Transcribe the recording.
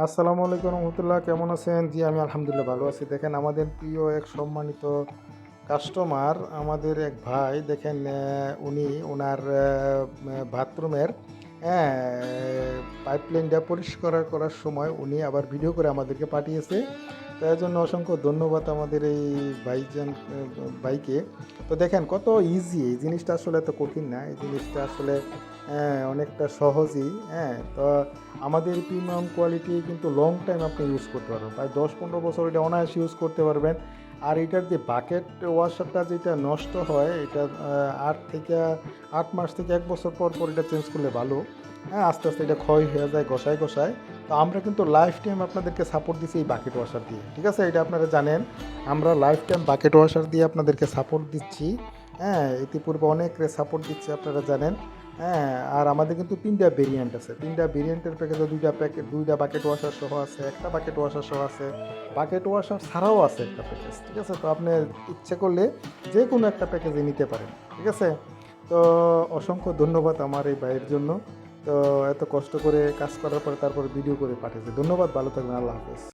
আসসালামু আলাইকুম রহমতুল্লাহ, কেমন আছেন? জি, আমি আলহামদুলিল্লাহ ভালো আছি। দেখেন, আমাদের প্রিয় এক সম্মানিত কাস্টমার আমাদের এক ভাই, দেখেন উনি ওনার বাথরুমের হ্যাঁ পাইপলাইনটা পরিষ্কার করার সময় উনি আবার ভিডিও করে আমাদেরকে পাঠিয়েছে। তাই জন্য অসংখ্য ধন্যবাদ আমাদের এই বাইকজান বাইকে তো দেখেন কত ইজি এই জিনিসটা আসলে এত কঠিন না, এই জিনিসটা আসলে অনেকটা সহজই হ্যাঁ। তো আমাদের প্রিমিয়াম কোয়ালিটি কিন্তু লং টাইম আপনি ইউজ করতে পারবেন। প্রায় দশ পনেরো বছর এটা অনায়াসে ইউজ করতে পারবেন। আর এটার যে বাকেট ওয়াশারটা যেটা নষ্ট হয়, এটা আট থেকে, আট মাস থেকে এক বছর পর পর এটা চেঞ্জ করলে ভালো। হ্যাঁ আস্তে আস্তে এটা ক্ষয় হয়ে যায় গোসায় গোসায় তো আমরা কিন্তু লাইফ টাইম আপনাদেরকে সাপোর্ট দিচ্ছি এই বাকেট ওয়াশার দিয়ে, ঠিক আছে? এটা আপনারা জানেন, আমরা লাইফ টাইম বাকেট ওয়াশার দিয়ে আপনাদেরকে সাপোর্ট দিচ্ছি। হ্যাঁ ইতিপূর্বে অনেক সাপোর্ট দিচ্ছি, আপনারা জানেন। হ্যাঁ আর আমাদের কিন্তু তিনটা ভেরিয়েন্ট আছে। তিনটা ভেরিয়েন্টের প্যাকেজে দুইটা প্যাকেট দুইটা বাকেট ওয়াশার সহ আছে, একটা বাকেট ওয়াশার সহ আছে। বাকেট ওয়াশার ছাড়াও আছে একটা প্যাকেজ ঠিক আছে? তো আপনি ইচ্ছে করলে যে কোনো একটা প্যাকেজে নিতে পারেন, ঠিক আছে? তো অসংখ্য ধন্যবাদ আমার এই ভাইয়ের জন্য। তো এত কষ্ট করে কাজ করার পরে তারপর ভিডিও করে পাঠিয়েছে। ধন্যবাদ, ভালো থাকবেন, আল্লাহ হাফেজ।